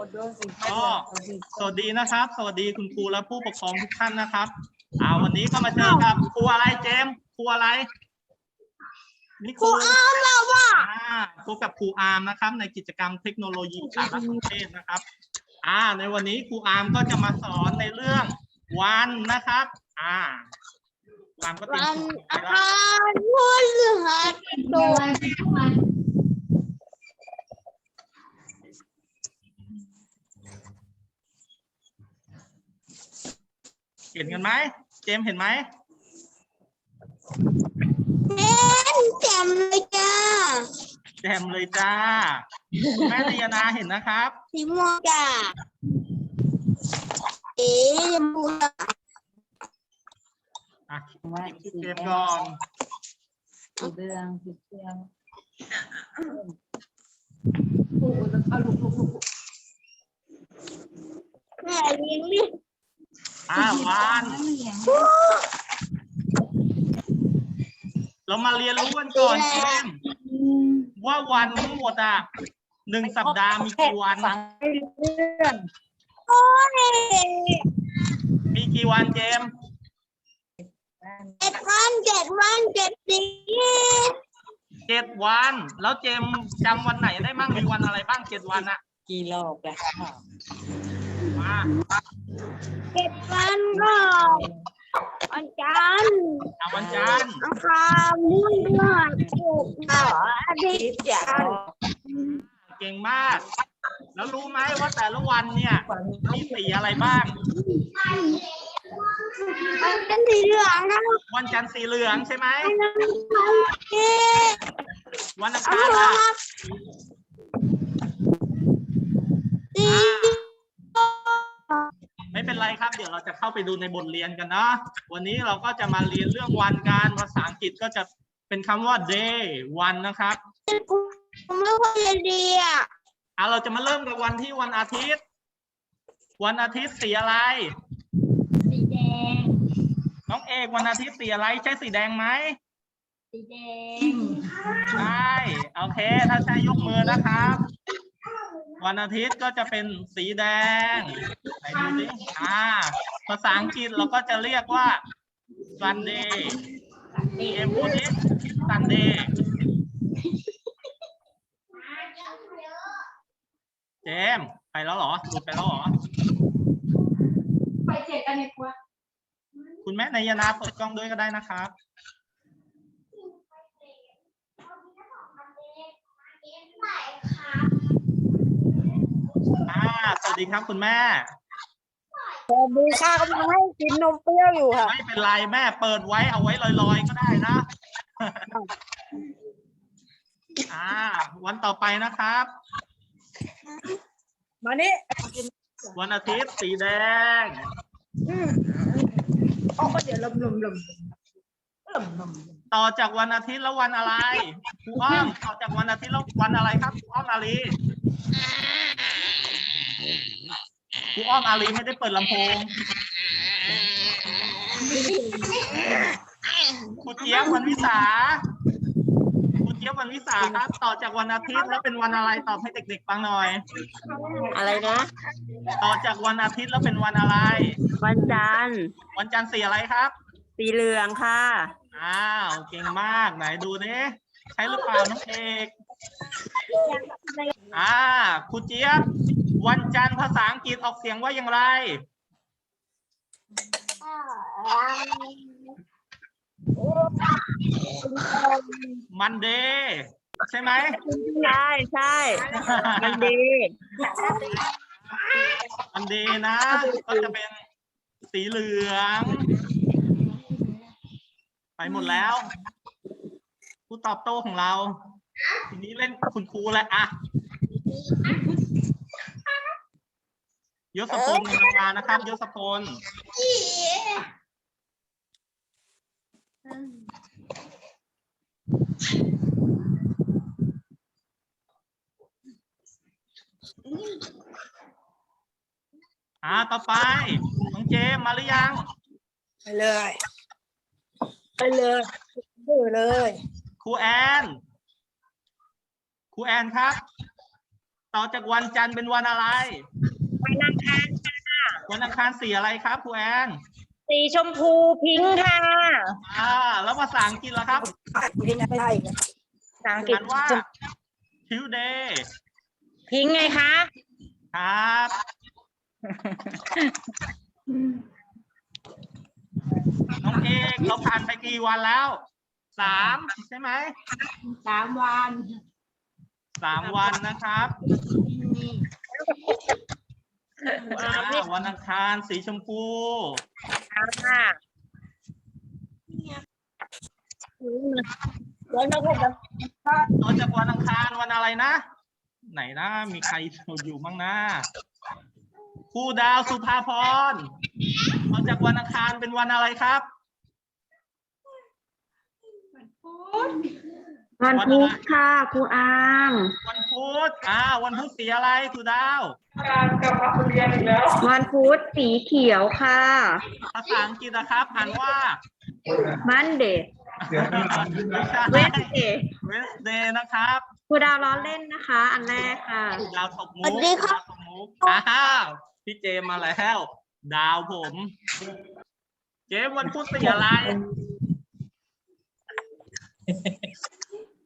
ก็สวัสดีนะครับ สวัสดีคุณครูและผู้ปกครองทุกท่านนะครับอ่าวันนี้ก็มาเจอกับครูอะไรเจมส์ครูอะไรนี่ครูอาร์มแล้วว่าพบกับครูอาร์มนะครับ ในกิจกรรมเทคโนโลยีสารสนเทศนะครับ อ่า ในวันนี้ครูอาร์มก็จะมาสอนในเรื่องวันนะครับ อ่าครูอาร์มก็เตรียมวันสมุดอัไว้งแล้วคารพฤหัสศุก เห็นกันไหมเจมส์เห็นไหมเห็นแจ่มเลยจ้าแจมเลยจ้าคุณแม่ตียนาเห็นนะครับ สีม่วงจ้าเอ๋ยมพูจ้าอะว่าคิดสีเกแดมงก่อนสีเหลืองสีเขียวโอ้โหแล้วเอาลูกลูกลูกแม่เลี้ยงดิ อ่าวันเรามาเรียนรู้กันก่อนเจมส์ว่าวันทั้งหมดอะหนึ่งสัปดาห์มีกี่วันฟังให้เรื่องโอ้ยมีกี่วันเจมส์เจ็ดวันเจ็ดวันเจ็ดสีเจ็ดวัน แล้วเจมส์จำวันไหนได้บ้างมีวันอะไรบ้างเจ็ดวันอะกี่รอบแล้วมา เจ็ดวันก็วันจันทร์อะวันจันทร์อังคารพุธพฤหัสศุกร์เสาร์อาทิตย์จันทร์เก่งมาก แล้วรู้ไหมว่าแต่ละวันเนี่ยมีสีอะไรบ้างมันเป็นสีเหลืองนะวันจันทร์สีเหลืองใช่ไหมเอ๊ะวันอังเอาคารเหรอล่ะครับสี ไม่เป็นไรครับ เดี๋ยวเราจะเข้าไปดูในบทเรียนกันเนาะวันนี้เราก็จะมาเรียนเรื่องวันการภาษาอังกฤษก็จะเป็นคำว่า day วันนะครับผมไม่ค่อยจะดีอะอะเราจะมาเริ่มกับวันที่วันอาทิตย์ วันอาทิตย์สีอะไร สีแดง น้องเอกวันอาทิตย์สีอะไรใช่สีแดงไหมสีแดง ใช่ โอเค ถ้าใช่ยกมือนะครับ วันอาทิตย์ก็จะเป็นสีแดงไหนดูสิอ่าภาษาอังกฤษเราก็จะเรียกว่า Sunday เอ็มพูดดิ Sunday เจมส์ไปแล้วเหรอหลุดไปแล้วเหรอ ไปเจ็ดกันในครัวคุณแม่นายนาเปิดกล้องด้วยก็ได้นะครับ อ่าสวัสดีครับคุณแม่ สวัสดีค่ะกำลังให้กินนมเปรี้ยวอยู่ค่ะ ไม่เป็นไรแม่เปิดไว้เอาไว้ลอยๆก็ได้นะ อ่า วันต่อไปนะครับ มานี่วันอาทิตย์สีแดงอ๋อเดี๋ยวลมลมลมลมลมต่อจากวันอาทิตย์แล้ววันอะไรครูอ้อมต่อจากวันอาทิตย์แล้ววันอะไรครับครูอ้อมอารี ครูอ้อมอารีไม่ได้เปิดลำโพงครูเจี๊ยบวันวิสาครูเจี๊ยบวันวิสาครับ ต่อจากวันอาทิตย์แล้วเป็นวันอะไรตอบให้เด็กๆฟังหน่อย อะไรนะ ต่อจากวันอาทิตย์แล้วเป็นวันอะไร วันจันทร์วันจันทร์สีอะไรครับ สีเหลืองค่ะ อ้าวเก่งมากไหนดูนี่ใช่หรือเปล่าน้องเอกอ่าครูเจี๊ยบ วันจันทร์ภาษาอังกฤษออกเสียงว่าอย่างไร มันเดย์ใช่ไหมใช่ใช่มันดีมันเดย์นะ ก็จะเป็นสีเหลือง ไปหมดแล้วผู้ตอบโต้ของเรา ทีนี้เล่นคุณครูแล้วอะ ยศพลกำลังมานะครับยศพลอ่าต่อไปน้องเจมส์มาหรือยัง ไปเลย ไปเลยไปเลยครูแอนครูแอนครับ ต่อจากวันจันทร์เป็นวันอะไรวัน อังคารวันอังคารสีอะไรครับครูแอนสีชมพูพิงค์ค่ะอ่าแล้วภาษาอังกฤษล่ะครับภาษาอังกฤษอ่านว่า Tuesday พิงค์ไงคะครับ น้องเอกเราผ่านไปกี่วันแล้วสามใช่ไหมสามวันสามวันนะครับ อ่าวันอังคารสีชมพูค่ะแล้วเราก็จะต่อจากวันอังคารวันอะไรนะ ไหนนะ มีใครอยู่บ้างนะครูดาวสุภาพรต่อจากวันอังคารเป็นวันอะไรครับวันพุธ ค่ะครูอางวันพุธอ่าวันพุธสีอะไรครูดาววันพุธสีเขียวค่ะ ภาษาอังกฤษนะครับอ่านว่ามันเดย์ไม่ใช่เวสเดย์ Wednesday นะครับครูดาวล้อเล่นนะคะ อันแรกค่ะ ดาวตกมุกดาวตกมุกอ้าวพี่เจมมาแล้ว ดาวผม เจมวันพุธสีอะไร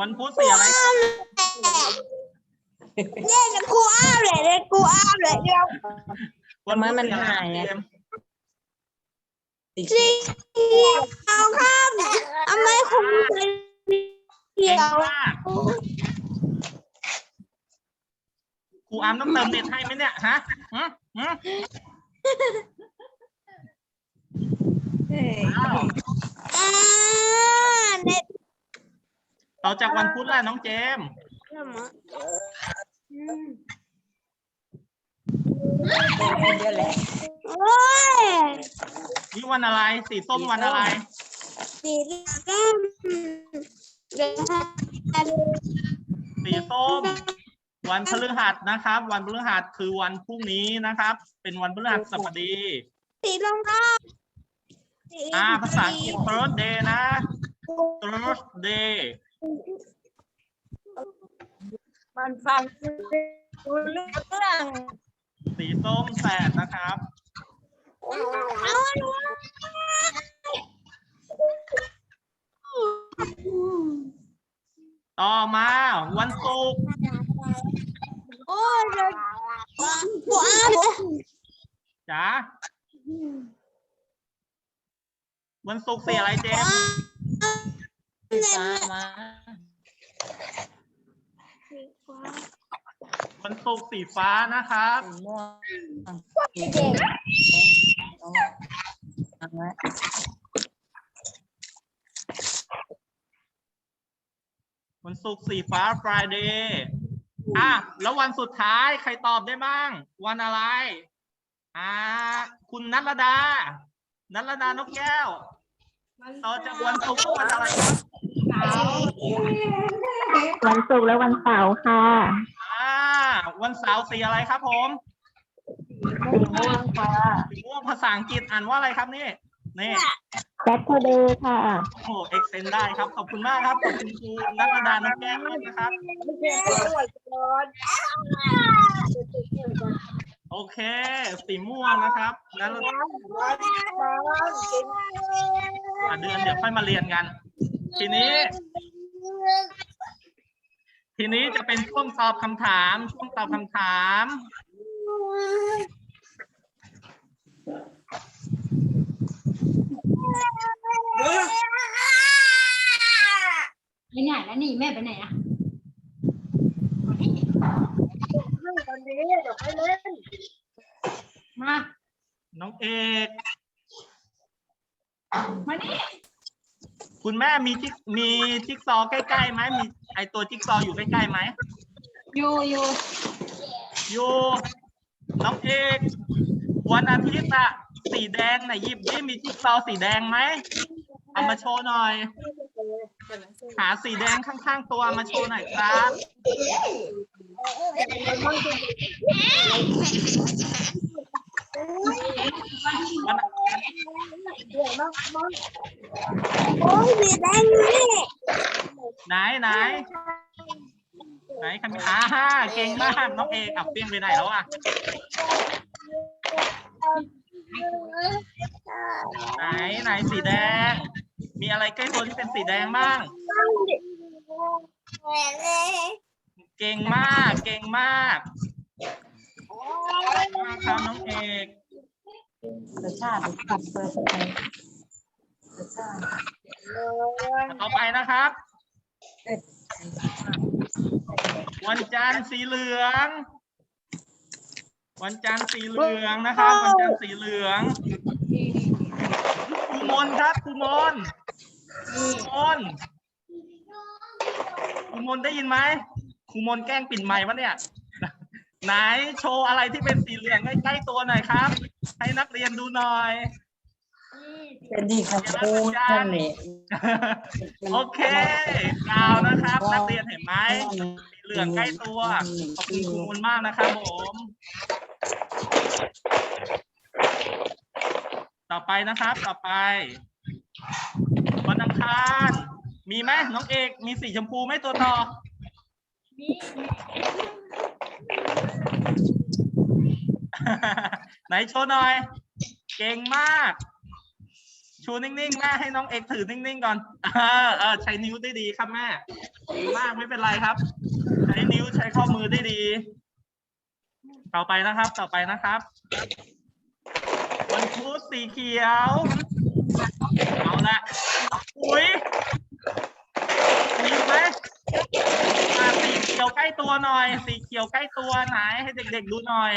วันพุธสีอะไรเนี่ยจะกูอ้าวเลยเนี่ยกูอ้าวเลยเดียววันพุธมันสีอะไรหายอะเจมสีเอาข้ามทำไมคุณเป็นเขีเก่ยงวมากครูอามต้องเติมเน็ตให้ไหมเนี่ยฮะฮะฮะอ้าวอ่าเน็ต ต่อจากวันพุธแล้วน้องเจมโอ้ยนี่วันอะไร สีส้มวันอะไร สีส้มเดี๋ยวให้ดูสีส้ม วันพฤหัสนะครับ วันพฤหัสคือวันพรุ่งนี้นะครับ เป็นวันพฤหัสบดี สีรองเท้าสีอ่าภาษาอังกฤษ Thursday นะ Thursday มันฟังรู้เรื่องสีส้มแสดนะครับ เอาอันนู้นต่อมาวันศุกร์โอ้ยเดี๋ยวกูอ้าวเลยจ้าวันศุกร์สีอะไรเจมส์ ฟ้ามาวันศุกสีฟ้านะครับม่วงวันศุกร์สีฟ้า Friday อะ แล้ววันสุดท้ายใครตอบได้บ้าง วันอะไร อ่า คุณนัทรดา นัทรดานกแก้วต่อจากวันศุกร์วันอะไรครับ วันศุกร์และวันเสาร์ค่ะ อ่า วันเสาร์สีอะไรครับผมสีม่วงค่ะสีม่วงภาษาอังกฤษอ่านว่าอะไรครับนี่นี่ Saturday ค่ะ โอ้โหเอ็กเซนได้ครับ ขอบคุณมากครับ ขอบคุณครูนัทรดานกแก้วด้วยนะครับ โอเค สีม่วงนะครับนั้นอะเดือนเดี๋ยวค่อยมาเรียนกัน ทีนี้ ทีนี้จะเป็นช่วงตอบคำถาม ช่วงตอบคำถาม ไปไหนแล้วนี่แม่ไปไหนอะวันนี้เดี๋ยวไปเล่นมาน้องเอก มานี่ คุณแม่มีจิ๊กมีจิ๊กซอว์ใกล้ๆไหมมีไอตัวจิ๊กซอว์อยู่ใกล้ๆไหมอยู่อยู่อยู่น้องเอกวันอาทิตย์อะสีแดงไหนหยิบดิมีจิ๊กซอว์สีแดงไหมเอามาโชว์หน่อย หาสีแดงข้างๆตัวมาโชว์หน่อยครับวัน โอ้ยสีแดงนี่ไหนไหนไหนครมีอ่าเก่งมากน้องเอกอับเปี้ยงไปไหนแล้วอะไหนไหนสีแดง มีอะไรใกล้ตัวที่เป็นสีแดงบ้างเก่งมาก เก่งมาก ครับน้องเอกรสชาติขับเปิดไปรสชาติต่อไปนะครับ วันจันทร์สีเหลือง วันจันทร์สีเหลืองนะครับ วันจันทร์สีเหลืองครูมนครับครูมนครูมนครูมนได้ยินไหมครูมนแกล้งปิดไมค์วะเนี่ย ไหนโชว์อะไรที่เป็นสีเหลืองใกล้ๆตัวหน่อยครับ ให้นักเรียนดูหน่อย เป็นดีของครูนั่นแหละโอเคกาวนะครับ นักเรียนเห็นไหมสีเหลืองใกล้ตัวขอบคุณครูมนมากนะครับผมต่อไปนะครับ ต่อไปวันอังคารมีไหมน้องเอกมีสีชมพูไหมตัวต่อ ไหนโชว์หน่อย เก่งมาก ชูนิ่งๆแม่ให้น้องเอกถือนิ่งๆก่อนเออเออใช้นิ้วได้ดีครับแม่ดีมากไม่เป็นไรครับ ใช้นิ้วใช้ข้อมือได้ดี ต่อไปนะครับ ต่อไปนะครับวันพุธสีเขียว เอาละอุ้ยมีไหมอ่าสีเขี ยวใกล้ตัวหน่อย สีเขียวใกล้ตัวไหน ให้เด็กๆดูหน่อย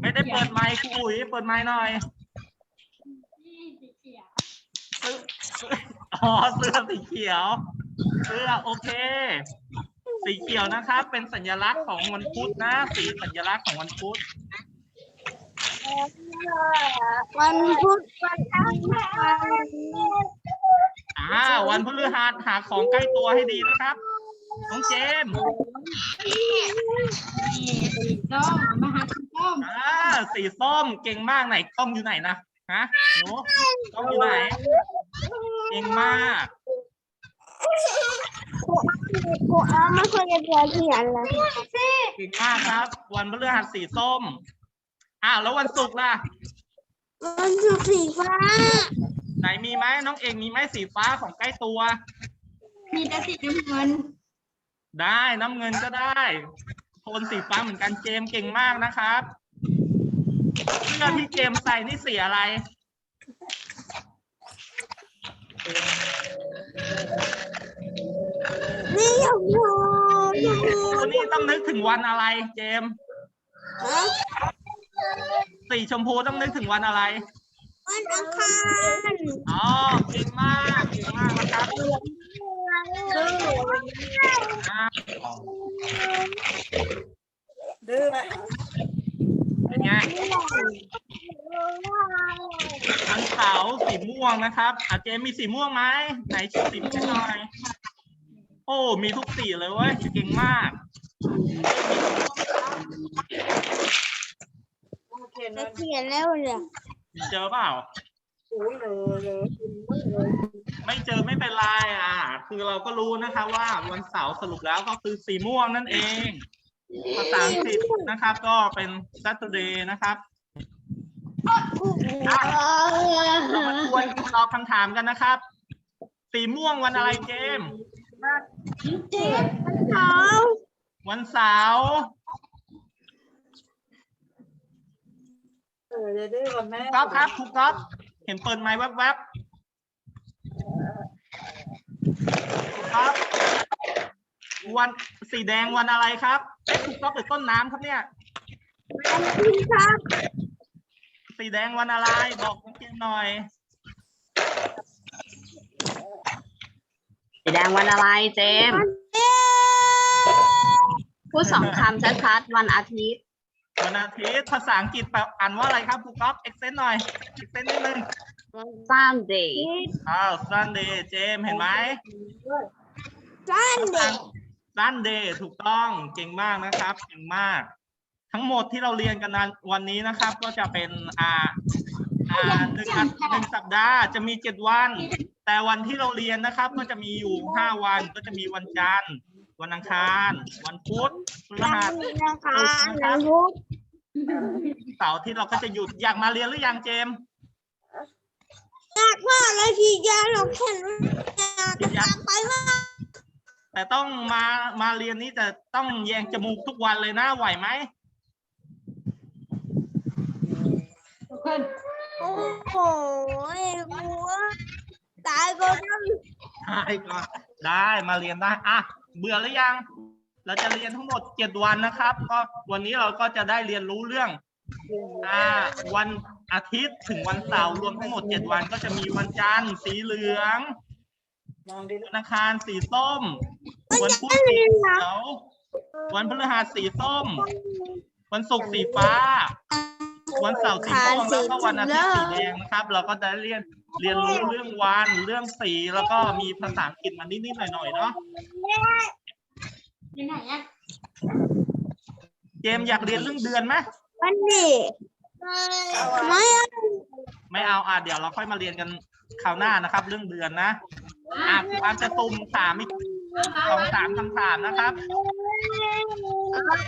ไม่ได้เปิดไมค์ครูอุ๋ยเปิดไมค์หน่อยอ๋อเสื้อสีเขียว เสื้อโอเค สีเขียวนะครับ เป็นสัญลักษณ์ของวันพุธนะ สีสัญลักษณ์ของวันพุธวันพุธวันอังคาร อ่าวันพฤหัสหาของใกล้ตัวให้ดีนะครับ น้องเจมส์ส้มมาหาสีส้มอ่าสีส้มเก่งมากไหนกล้องอยู่ไหนนะฮะหนูกล้องอยู่ไหน เก่งมากครูอ้าไม่เคยจะเขียนเลยเก่งมากครับ วันพฤหัสสีส้มอ้าวแล้ววันศุกร์ล่ะ มันคือสีฟ้า ไหนมีไหมน้องเอกมีไหมสีฟ้าของใกล้ตัว มีแต่สีน้ำเงิน ได้น้ำเงินก็ได้โทนสีฟ้าเหมือนกันเจมส์เก่งมากนะครับเสื้อที่เจมส์ใส่นี่สีอะไรนี่ชมพูชมพูตัวนี้ต้องนึกถึงวันอะไร เจมส์ฮะสีชมพูต้องนึกถึงวันอะไร วันอังคารอ๋อเก่งมากเก่งมากนะครับอ่าดื้อไหมเป็นไงทั้งขาวสีม่วงนะครับอาเจมมีสีม่วงไหมไหนชูสีม่วงหน่อย โอ้ มีทุกสีเลยเว้ยเก่งมากโอเคนะเขียนแล้วเลย เจอเปล่าอุ้ยเลยเลยเลยไม่เจอไม่เป็นไรอะ คือเราก็รู้นะคะ ว่าวันเสาร์สรุปแล้วก็คือสีม่วงนั่นเอง ภาษาอังกฤษนะครับ ก็เป็น Saturday นะครับเรามาทวนตอบคำถามกันนะครับ สีม่วงวันอะไรเจมส์ เจ็ดสองวันเสาร์ เออจะดื้อกับแม่ก๊อฟครับครูก๊อฟเห็นเปิดไมค์แวบๆครูก๊อฟวันสีแดงวันอะไรครับครูก๊อฟหรือต้นน้ำครับเนี่ยอันที่ครับสีแดงวันอะไร บอกน้องเกมหน่อย สีแดงวันอะไรเจมส์เอ๊ะพูดสองคำชัดๆวันอาทิตย์ วันอาทิตย์ภาษาอังกฤษแปลอ่านว่าอะไรครับครูก๊อฟเอ็กเซนหน่อยเอ็กเซนนิดนึง Sunday อ้าว Sunday เจมส์เห็นไหมจันเด็ก Sunday ถูกต้องเก่งมากนะครับเก่งมาก ทั้งหมดที่เราเรียนกันนั้นวันนี้นะครับ ก็จะเป็นอ่าอ่าหนึ่งอาทิตย์หนึ่งสัปดาห์จะมีเจ็ดวัน แต่วันที่เราเรียนนะครับ ก็จะมีอยู่ห้าวันก็จะมีวันจันทร์ วันอังคาร วันพุธพฤหัสนะคะน้ำพุกเสาร์อาที่เราก็จะหยุดอยากมาเรียนหรือยังเจมส์อยากว่าอะไรฉีดยาหรอกแค่นั้นอยากไปว่าแต่ต้องมามาเรียนนี้แต่ต้องแยงจมูกทุกวันเลยนะไหวไหมทุกคนโอ้โหกลัวตายก็ต้องได้ก็ได้มาเรียนได้อะ เบื่อหรือยัง เราจะเรียนทั้งหมดเจ็ดวันนะครับ ก็วันนี้เราก็จะได้เรียนรู้เรื่องอ่าวันอาทิตย์ถึงวันเสาร์รวมทั้งหมดเจ็ดวันก็จะมีวันจันทร์สีเหลืองวันอังคารสีส้ม วันพุธสีเขียววันพฤหัสสีส้ม วันศุกร์สีฟ้า วันเสาร์สีม่วงแล้วก็วันอาทิตย์สีแดงนะครับ เราก็จะเรียน เรียนรู้เรื่องวันเรื่องสีแล้วก็มีภาษาอังกฤษมานิดๆหน่อยๆเนาะไปไหนอะเจมส์อยากเรียนเรื่องเดือนไหมวันนี้ไม่เอาไม่เอาอะเดี๋ยวเราค่อยมาเรียนกันคราวหน้านะครับ เรื่องเดือนนะอะครูอามจะตุ่มถามอีกสองสามคำถามนะครับ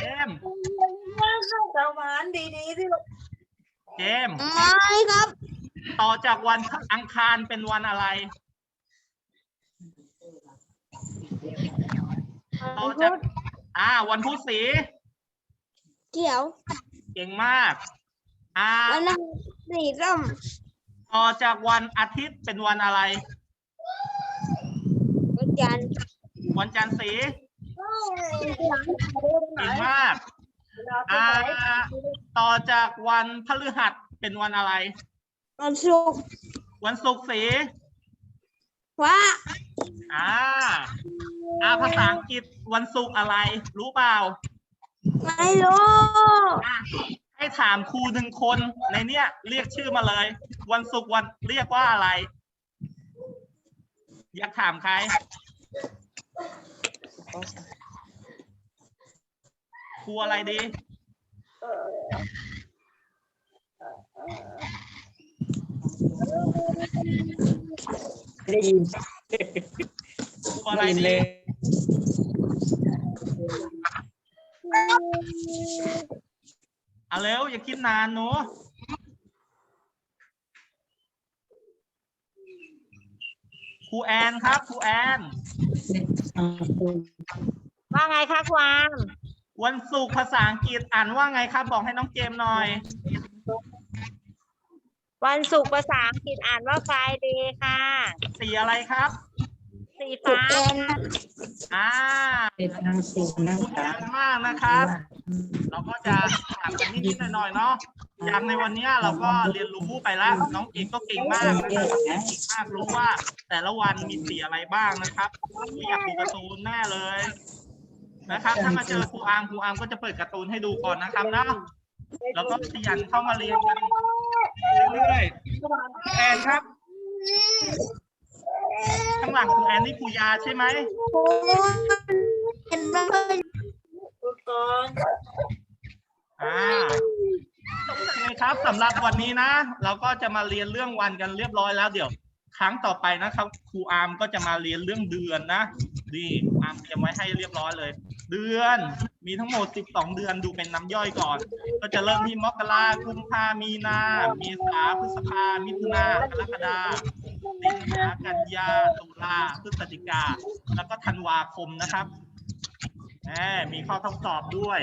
เจมส์เจ้ามานดีๆที่ลูกเจมส์ไม่ครับ ต่อจากวันอังคารเป็นวันอะไร ต่อจากอ่า วันพุธสี เขียว เก่งมาก อ่า วันนั้นสีส้มต่อจากวันอาทิตย์เป็นวันอะไร วันจันทร์ วันจันทร์สี เก่งมากเราอ่า ต่อจากวันพฤหัสเป็นวันอะไร วันศุกร์วันศุกร์สีว่าอ่าอ่าภาษาอังกฤษวันศุกร์อะไร รู้เปล่าไม่รู้อะให้ถามครูหนึ่งคนในเนี้ยเรียกชื่อมาเลย วันศุกร์วันเรียกว่าอะไร อยากถามใคร ครูอะไรดี ได้ยินครูอะไรได้ยินดีเลยเอาเร็วอย่าคิดนานหนูครูแอนครับครูแอนว่าไงคะความวันศุกร์ภาษาอังกฤษอ่านว่าไงครับ บอกให้น้องเจมส์หน่อย วันศุกร์ภาษาอังกฤษอ่านว่า Friday ค่ะ สีอะไรครับ สีถูกฟ้าเกณฑ์อ่าเป็นทางสูงนะขอบคะคุณมากนะครับ เราก็จะถามกันนิดๆหน่อยๆเนาะอย่างในวันเนี้ยเราก็เรียนรู้ไปแล้ว น้องเอกก็เก่งมากนะครับเก่งมากรู้ว่า แต่ละวันมีสีอะไรบ้างนะครับอยากดูการ์ตูนแน่เลยนะครับ ถ้ามาเจอครูอาร์มครูอาร์มก็จะเปิดการ์ตูนให้ดูก่อนนะครับนะ แล้วก็ขยันเข้ามาเรียนกันเรื่อยๆแอนครับ ข้างหลังครูแอนนี่ครูยาใช่ไหมโอ้เห็นบ้างทุกคนอ่าโอเคครับสำหรับวันนี้นะ เราก็จะมาเรียนเรื่องวันกันเรียบร้อยแล้วเดี๋ยว ครั้งต่อไปนะครับครูอาร์มก็จะมาเรียนเรื่องเดือนนะนี่อาร์มเตรียมไว้ให้เรียบร้อยเลย เดือน มีทั้งหมด 12 เดือนดูเป็นน้ำย่อยก่อน ก็จะเริ่มที่มกรากุมภามีนาเมษาพฤษภามิถุนากรกฎาสิงหากันยาตุลาพฤศจิกา แล้วก็ธันวาคมนะครับแหมมีข้อทดสอบด้วย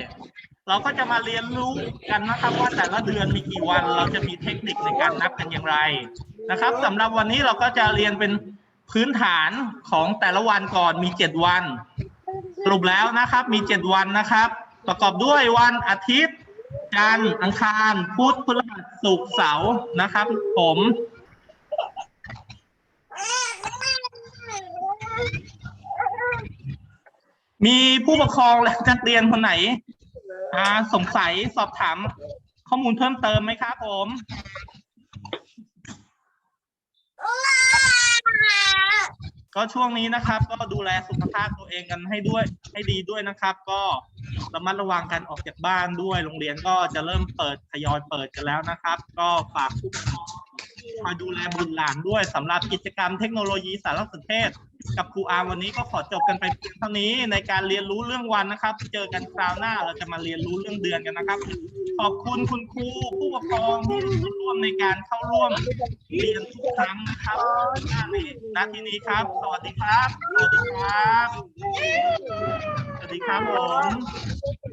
เราก็จะมาเรียนรู้กันนะครับว่าแต่ละเดือนมีกี่วัน เราจะมีเทคนิคในการนับกันอย่างไรนะครับสำหรับวันนี้เราก็จะเรียนเป็นพื้นฐานของแต่ละวันก่อนมีเจ็ดวัน สรุปแล้วนะครับ มีเจ็ดวันนะครับ ประกอบด้วยวันอาทิตย์ จันทร์อังคารพุธพฤหัสศุกร์เสาร์นะครับ ผม มีผู้ปกครองและนักเรียนคนไหนอ่าสงสัยสอบถามข้อมูลเพิ่มเติมไหมครับผม ก็ช่วงนี้นะครับ ก็ดูแลสุขภาพตัวเองกันให้ด้วย ให้ดีด้วยนะครับ ก็ระมัดระวังการออกจากบ้านด้วย โรงเรียนก็จะเริ่มเปิดทยอยเปิดกันแล้วนะครับ ก็ฝากผู้ปกครอง คอยดูแลบุตรหลานด้วยสำหรับกิจกรรมเทคโนโลยีสารสนเทศ กับครูอาร์วันนี้ก็ขอจบกันไปเพียงเท่านี้ในการเรียนรู้เรื่องวันนะครับ เจอกันคราวหน้าเราจะมาเรียนรู้เรื่องเดือนกันนะครับ ขอบคุณคุณครูผู้ปกครองที่ร่วมในการเข้าร่วมเรียนทุกครั้งนะครับณที่นี้ครับ สวัสดีครับ สวัสดีครับ สวัสดีครับผม